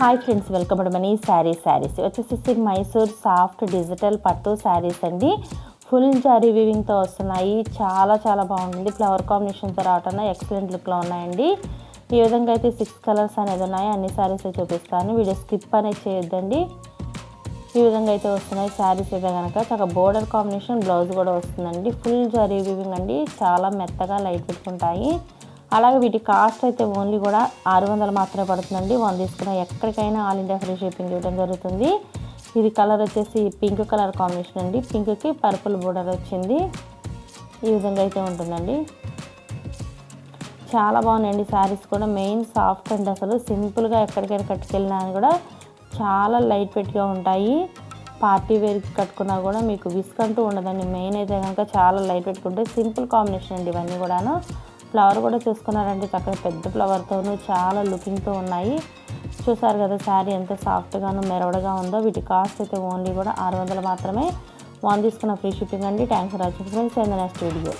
Hi friends welcome to Mani sari saris వచ్చేసి Mysore soft digital పట్టు శారీస్ అండి. ఫుల్ జారీ వివింగ్తో వస్తున్నాయి. చాలా చాలా బాగుంటుంది ఫ్లవర్ కాంబినేషన్తో రావటం ఎక్సలెంట్ లుక్లో ఉన్నాయండి. ఈ విధంగా అయితే సిక్స్ కలర్స్ అనేది ఉన్నాయి. అన్ని శారీస్ చూపిస్తాను. వీడియో స్కిప్ అనేది చేయొద్దండి. ఈ విధంగా అయితే వస్తున్నాయి శారీస్ అయితే కనుక చక్కగా బోర్డర్ కాంబినేషన్ బ్లౌజ్ కూడా వస్తుందండి. ఫుల్ జరీ వీవింగ్ అండి. చాలా మెత్తగా లైట్ పెట్టుకుంటాయి. అలాగే వీటి కాస్ట్ అయితే ఓన్లీ కూడా ఆరు వందలు మాత్రమే పడుతుందండి. వన్ తీసుకున్న ఎక్కడికైనా ఆల్ ఇండియా ఫ్రీ షిప్పింగ్ ఇవ్వడం జరుగుతుంది. ఇది కలర్ వచ్చేసి పింక్ కలర్ కాంబినేషన్ అండి. పింక్కి పర్పుల్ బోర్డర్ వచ్చింది. ఈ విధంగా అయితే ఉంటుందండి. చాలా బాగున్నాయండి శారీస్ కూడా. మెయిన్ సాఫ్ట్ అండి అసలు. సింపుల్గా ఎక్కడికైనా కట్టుకెళ్ళినా అని కూడా చాలా లైట్ వెయిట్గా ఉంటాయి. పార్టీ వేర్కి కట్టుకున్నా కూడా మీకు విస్క్ అంటూ ఉండదండి. మెయిన్ అయితే కనుక చాలా లైట్ పెట్టుకుంటే సింపుల్ కాంబినేషన్ అండి ఇవన్నీ కూడాను. ఫ్లవర్ కూడా చూసుకున్నారంటే చక్కగా పెద్ద ఫ్లవర్తోనూ చాలా లుకింగ్తో ఉన్నాయి. చూసారు కదా శారీ ఎంత సాఫ్ట్గాను మెరవడగా ఉందో. వీటి కాస్ట్ అయితే ఓన్లీ కూడా ఆరు వందలు మాత్రమే. వాన్ తీసుకున్న ఫ్రీ షిప్పింగ్ అండి. Thanks for watching friends and next video